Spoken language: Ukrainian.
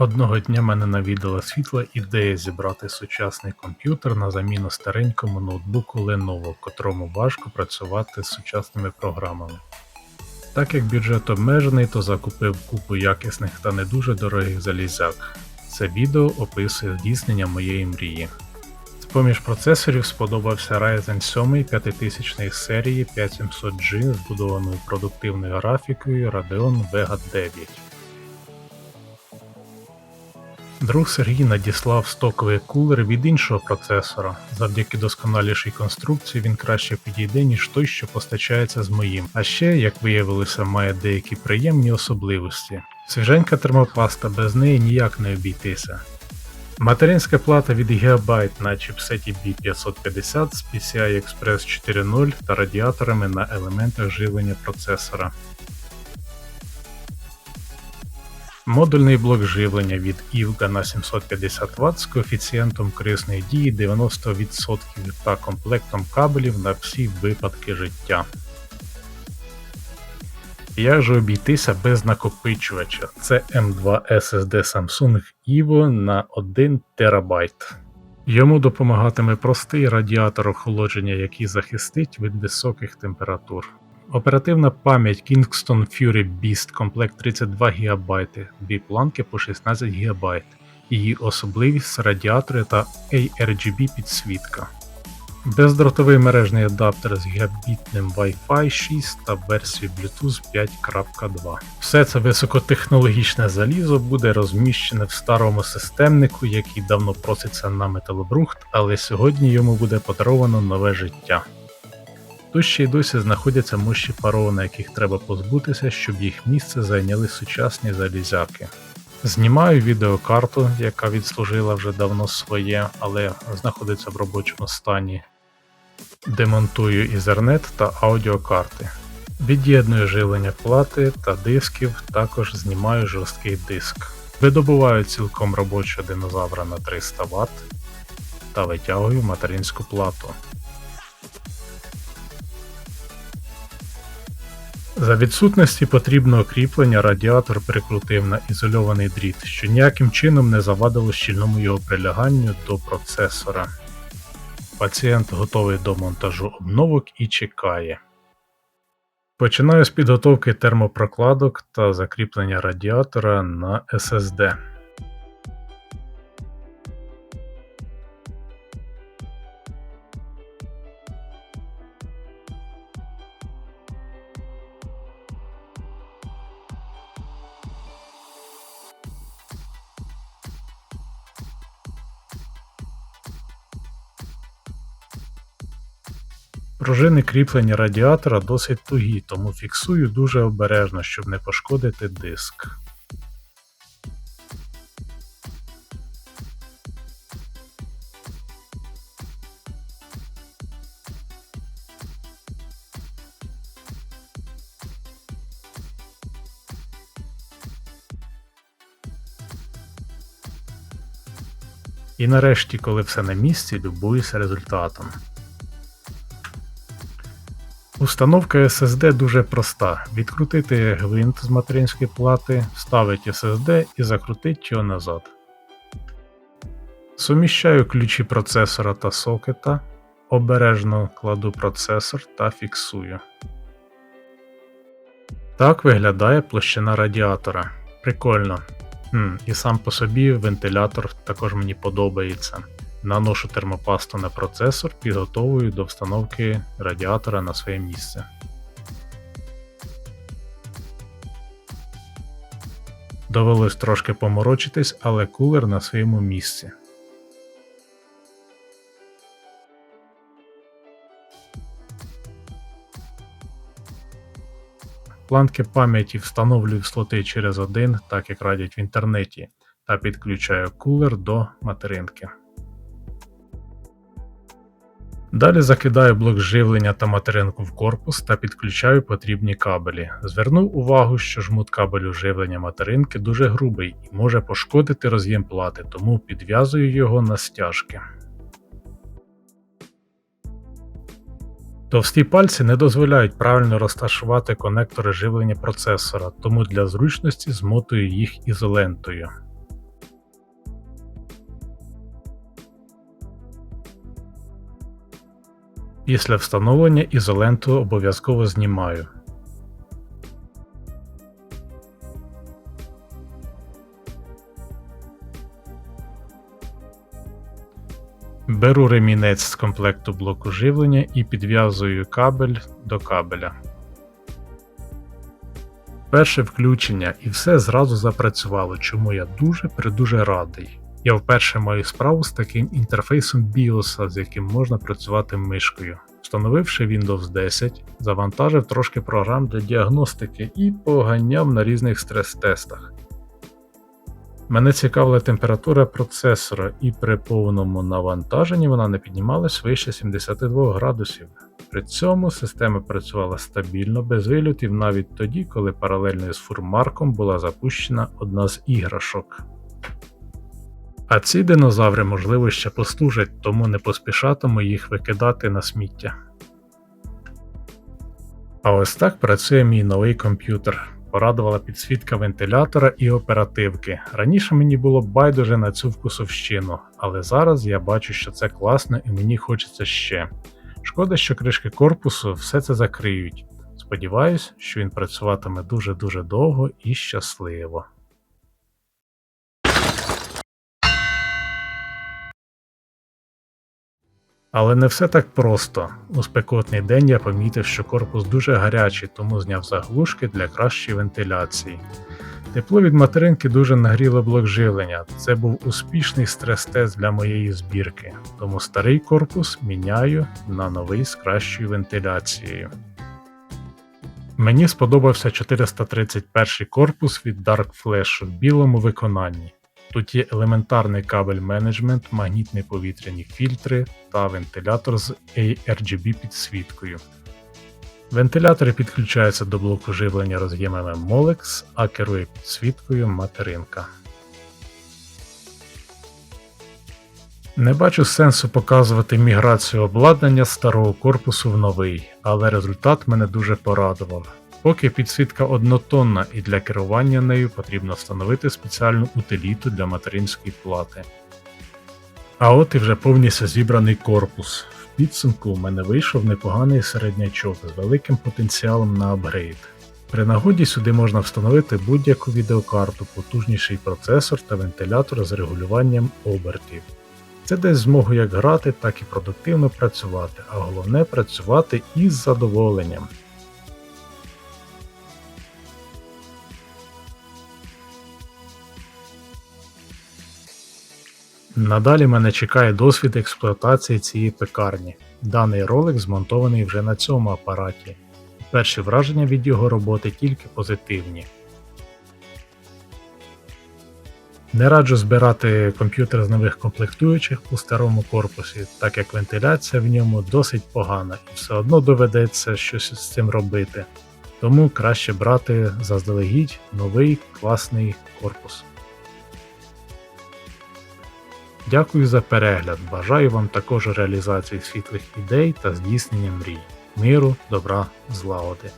Одного дня мене навідала світла ідея зібрати сучасний комп'ютер на заміну старенькому ноутбуку Lenovo, котрому важко працювати з сучасними програмами. Так як бюджет обмежений, то закупив купу якісних та не дуже дорогих залізяк. Це відео описує здійснення моєї мрії. З-поміж процесорів сподобався Ryzen 7 5000 серії 5700G з збудованою продуктивною графікою Radeon Vega 9. Друг Сергій надіслав стоковий кулер від іншого процесора. Завдяки досконалішій конструкції він краще підійде, ніж той, що постачається з моїм. А ще, як виявилося, має деякі приємні особливості. Свіженька термопаста, без неї ніяк не обійтися. Материнська плата від Gigabyte на чіпсеті B550 з PCI Express 4.0 та радіаторами на елементах живлення процесора. Модульний блок живлення від IVGA на 750 Вт з коефіцієнтом корисної дії 90% та комплектом кабелів на всі випадки життя. Як же обійтися без накопичувача? Це M2 SSD Samsung Evo на 1 ТБ. Йому допомагатиме простий радіатор охолодження, який захистить від високих температур. Оперативна пам'ять Kingston Fury Beast комплект 32 ГБ, дві планки по 16 ГБ. Її особливість радіатори та ARGB підсвітка. Бездротовий мережний адаптер з гігабітним Wi-Fi 6 та версією Bluetooth 5.2. Все це високотехнологічне залізо буде розміщене в старому системнику, який давно проситься на металобрухт, але сьогодні йому буде подаровано нове життя. Тут ще й досі знаходяться мощі паров, на яких треба позбутися, щоб їх місце зайняли сучасні залізяки. Знімаю відеокарту, яка відслужила вже давно своє, але знаходиться в робочому стані. Демонтую ізернет та аудіокарти. Від'єдную живлення плати та дисків, також знімаю жорсткий диск. Видобуваю цілком робочого динозавра на 300 Вт та витягую материнську плату. За відсутності потрібного кріплення радіатор прикрутив на ізольований дріт, що ніяким чином не завадило щільному його приляганню до процесора. Пацієнт готовий до монтажу обновок і чекає. Починаю з підготовки термопрокладок та закріплення радіатора на SSD. Пружини кріплення радіатора досить тугі, тому фіксую дуже обережно, щоб не пошкодити диск. І нарешті, коли все на місці, любуюся результатом. Установка SSD дуже проста. Відкрутити гвинт з материнської плати, вставити SSD і закрутити його назад. Суміщаю ключі процесора та сокета, обережно кладу процесор та фіксую. Так виглядає площина радіатора. Прикольно. Хм, І сам по собі вентилятор також мені подобається. Наношу термопасту на процесор, підготовую до встановки радіатора на своє місце. Довелось трошки поморочитись, але кулер на своєму місці. Планки пам'яті встановлюю в слоти через один, так як радять в інтернеті, та підключаю кулер до материнки. Далі закидаю блок живлення та материнку в корпус та підключаю потрібні кабелі. Звернув увагу, що жмут кабелю живлення материнки дуже грубий і може пошкодити роз'єм плати, тому підв'язую його на стяжки. Товсті пальці не дозволяють правильно розташувати конектори живлення процесора, тому для зручності змотую їх ізолентою. Після встановлення ізоленту обов'язково знімаю. Беру ремінець з комплекту блоку живлення і підв'язую кабель до кабеля. Перше включення і все зразу запрацювало, чому я дуже придуже радий. Я вперше маю справу з таким інтерфейсом BIOS, з яким можна працювати мишкою. Встановивши Windows 10, завантажив трошки програм для діагностики і поганяв на різних стрес-тестах. Мене цікавила температура процесора, і при повному навантаженні вона не піднімалась вище 72 градусів. При цьому система працювала стабільно, без вильотів навіть тоді, коли паралельно з фурмарком була запущена одна з іграшок. А ці динозаври, можливо, ще послужать, тому не поспішатиму їх викидати на сміття. А ось так працює мій новий комп'ютер. Порадувала підсвітка вентилятора і оперативки. Раніше мені було байдуже на цю вкусовщину, але зараз я бачу, що це класно і мені хочеться ще. Шкода, що кришки корпусу все це закриють. Сподіваюсь, що він працюватиме дуже-дуже довго і щасливо. Але не все так просто. У спекотний день я помітив, що корпус дуже гарячий, тому зняв заглушки для кращої вентиляції. Тепло від материнки дуже нагріло блок живлення. Це був успішний стрес-тест для моєї збірки, тому старий корпус міняю на новий з кращою вентиляцією. Мені сподобався 431 корпус від Dark Flash в білому виконанні. Тут є елементарний кабель менеджмент, магнітні повітряні фільтри та вентилятор з ARGB підсвіткою. Вентилятори підключаються до блоку живлення роз'ємами Molex, а керує підсвіткою материнка. Не бачу сенсу показувати міграцію обладнання старого корпусу в новий, але результат мене дуже порадував. Поки підсвітка однотонна і для керування нею потрібно встановити спеціальну утиліту для материнської плати. А от і вже повністю зібраний корпус. В підсумку у мене вийшов непоганий середнячок з великим потенціалом на апгрейд. При нагоді сюди можна встановити будь-яку відеокарту, потужніший процесор та вентилятор з регулюванням обертів. Це дасть змогу як грати, так і продуктивно працювати, а головне працювати із задоволенням. Надалі мене чекає досвід експлуатації цієї пекарні. Даний ролик змонтований вже на цьому апараті. Перші враження від його роботи тільки позитивні. Не раджу збирати комп'ютер з нових комплектуючих у старому корпусі, так як вентиляція в ньому досить погана і все одно доведеться щось з цим робити. Тому краще брати заздалегідь новий класний корпус. Дякую за перегляд. Бажаю вам також реалізації світлих ідей та здійснення мрій, миру, добра, злагоди.